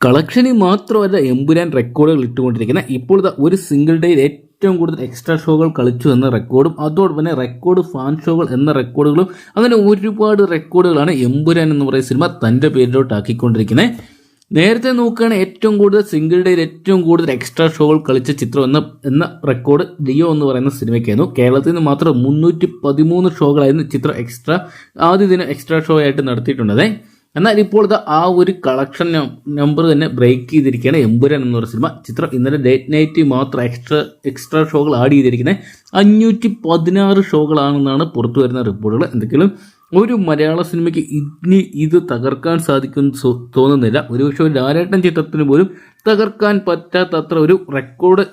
കളക്ഷനിൽ മാത്രമല്ല എമ്പുരാൻ റെക്കോർഡുകൾ ഇട്ടുകൊണ്ടിരിക്കുന്ന ഇപ്പോഴത്തെ ഒരു സിംഗിൾ ഡേയിൽ ഏറ്റവും കൂടുതൽ എക്സ്ട്രാ ഷോകൾ കളിച്ചു എന്ന റെക്കോർഡും അതോടൊപ്പം തന്നെ റെക്കോർഡ് ഫാൻ ഷോകൾ എന്ന റെക്കോർഡുകളും അങ്ങനെ ഒരുപാട് റെക്കോർഡുകളാണ് എമ്പുരാൻ എന്ന് പറയുന്ന സിനിമ തന്റെ പേരിലോട്ട് ആക്കിക്കൊണ്ടിരിക്കുന്നത്. നേരത്തെ നോക്കുകയാണ് ഏറ്റവും കൂടുതൽ സിംഗിൾ ഡേയിൽ ഏറ്റവും കൂടുതൽ എക്സ്ട്രാ ഷോകൾ കളിച്ച ചിത്രം എന്ന എന്ന റെക്കോർഡ് ലിയോ എന്ന് പറയുന്ന സിനിമയ്ക്കായിരുന്നു. കേരളത്തിൽ നിന്ന് മാത്രം മുന്നൂറ്റി പതിമൂന്ന് ഷോകളായിരുന്നു ചിത്രം എക്സ്ട്രാ ആദ്യ ദിനം എക്സ്ട്രാ ഷോ ആയിട്ട് നടത്തിയിട്ടുള്ളത്. എന്നാൽ ഇപ്പോൾ ആ ഒരു കളക്ഷൻ നമ്പർ തന്നെ ബ്രേക്ക് ചെയ്തിരിക്കുകയാണ്. എമ്പുരാൻ എന്ന് പറയുന്ന സിനിമ ചിത്രം ഇന്നലെ ഡേറ്റ് നൈറ്റ് മാത്രം എക്സ്ട്രാ എക്സ്ട്രാ ഷോകൾ ആഡ് ചെയ്തിരിക്കുന്നത്. അഞ്ഞൂറ്റി പതിനാറ് ഷോകളാണെന്നാണ് പുറത്തു വരുന്ന റിപ്പോർട്ടുകൾ എന്തെങ്കിലും ഒരു മലയാള സിനിമയ്ക്ക് ഇനി ഇത് തകർക്കാൻ സാധിക്കും തോന്നുന്നില്ല. ഒരുപക്ഷെ ഒരു ലാലേട്ടൻ ചിത്രത്തിന് പോലും തകർക്കാൻ പറ്റാത്തത്ര ഒരു റെക്കോർഡ്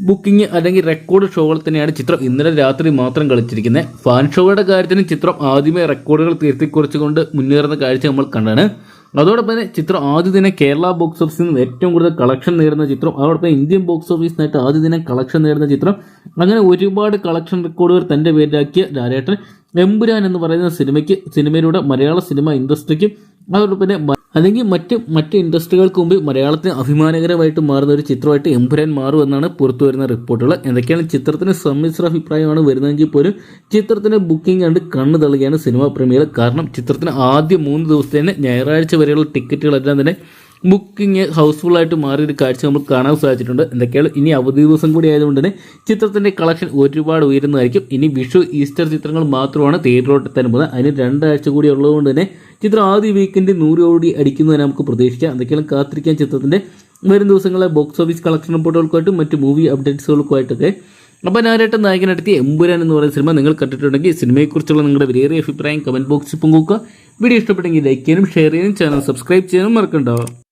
ബുക്കിംഗ് അല്ലെങ്കിൽ റെക്കോർഡ് ഷോകൾ തന്നെയാണ് ചിത്രം. ഇന്നലെ രാത്രി മാത്രം കളിച്ചിരിക്കുന്നത്. ഫാൻ ഷോയുടെ കാര്യത്തിന് ചിത്രം ആദ്യമേ റെക്കോർഡുകൾ തീർത്തിക്കുറിച്ചുകൊണ്ട് മുന്നേറുന്ന കാഴ്ച നമ്മൾ കണ്ടാണ്. അതോടൊപ്പം തന്നെ ചിത്രം ആദ്യ ദിനം കേരള ബോക്സ് ഓഫീസിൽ നിന്ന് ഏറ്റവും കൂടുതൽ കളക്ഷൻ നേടുന്ന ചിത്രം. അതോടൊപ്പം ഇന്ത്യൻ ബോക്സ് ഓഫീസിനായിട്ട് ആദ്യ ദിനം കളക്ഷൻ നേടുന്ന ചിത്രം. അങ്ങനെ ഒരുപാട് കളക്ഷൻ റെക്കോർഡുകൾ തന്റെ പേരിലാക്കിയ ലാലേട്ടൻ എമ്പുരാൻ എന്ന് പറയുന്ന സിനിമയ്ക്ക് സിനിമയിലൂടെ മലയാള സിനിമ ഇൻഡസ്ട്രിക്കും അതോടൊപ്പം തന്നെ അല്ലെങ്കിൽ മറ്റ് മറ്റ് ഇൻഡസ്ട്രികൾക്ക് മുമ്പ് മലയാളത്തിന് അഭിമാനകരമായിട്ട് മാറുന്ന ഒരു ചിത്രമായിട്ട് എമ്പുരാൻ മാറുമെന്നാണ് പുറത്തു വരുന്ന റിപ്പോർട്ടുകൾ. എന്തൊക്കെയാണ് ചിത്രത്തിന് സമ്മിശ്ര അഭിപ്രായമാണ് വരുന്നതെങ്കിൽ പോലും ചിത്രത്തിന്റെ ബുക്കിംഗ് കണ്ട് കണ്ണു തള്ളുകയാണ് സിനിമാ പ്രേമികൾ. കാരണം ചിത്രത്തിന് ആദ്യ മൂന്ന് ദിവസത്തെ തന്നെ ഞായറാഴ്ച വരെയുള്ള ടിക്കറ്റുകളെല്ലാം തന്നെ ബുക്കിംഗ് ഹൗസ്ഫുൾ ആയിട്ട് മാറിയ ഒരു കാഴ്ച നമ്മൾ കാണാൻ സാധിച്ചിട്ടുണ്ട്. എന്തൊക്കെയാണ്? ഇനി അവധി ദിവസം കൂടി ആയതുകൊണ്ട് തന്നെ ചിത്രത്തിന്റെ കളക്ഷൻ ഒരുപാട് ഉയരുന്നതായിരിക്കും. ഇനി വിഷു ഈസ്റ്റർ ചിത്രങ്ങൾ മാത്രമാണ് തിയേറ്ററിലോട്ട് എത്താൻ പോകുന്നത്. അതിന് രണ്ടാഴ്ച കൂടി ഉള്ളതുകൊണ്ട് തന്നെ ചിത്രം ആദ്യ വീക്കെൻഡ് നൂറ് കോടി അടിക്കുന്നതിന് നമുക്ക് പ്രതീക്ഷിക്കാം. എന്തൊക്കെയാണ്? കാത്തിരിക്കാൻ ചിത്രത്തിന്റെ വരും ദിവസങ്ങളിലെ ബോക്സ് ഓഫീസ് കളക്ഷൻ റിപ്പോർട്ടുകൾക്കായിട്ടും മറ്റ് മൂവി അപ്ഡേറ്റ്സുകൾക്കുമായിട്ടൊക്കെ അപ്പോൾ ഞാനായിട്ട് നായകനെടുത്തിയ എമ്പുരാൻ എന്ന് പറയുന്ന സിനിമ നിങ്ങൾ കണ്ടിട്ടുണ്ടെങ്കിൽ സിനിമയെക്കുറിച്ചുള്ള നിങ്ങളുടെ വിലയേറിയ അഭിപ്രായം കമന്റ് ബോക്സിൽ പങ്കുവെക്കുക വീഡിയോ ഇഷ്ടപ്പെട്ടെങ്കിൽ ലൈക്ക് ചെയ്യാനും ഷെയർ ചെയ്യാനും ചാനൽ സബ്സ്ക്രൈബ് ചെയ്യാനും മറക്കണ്ടാവും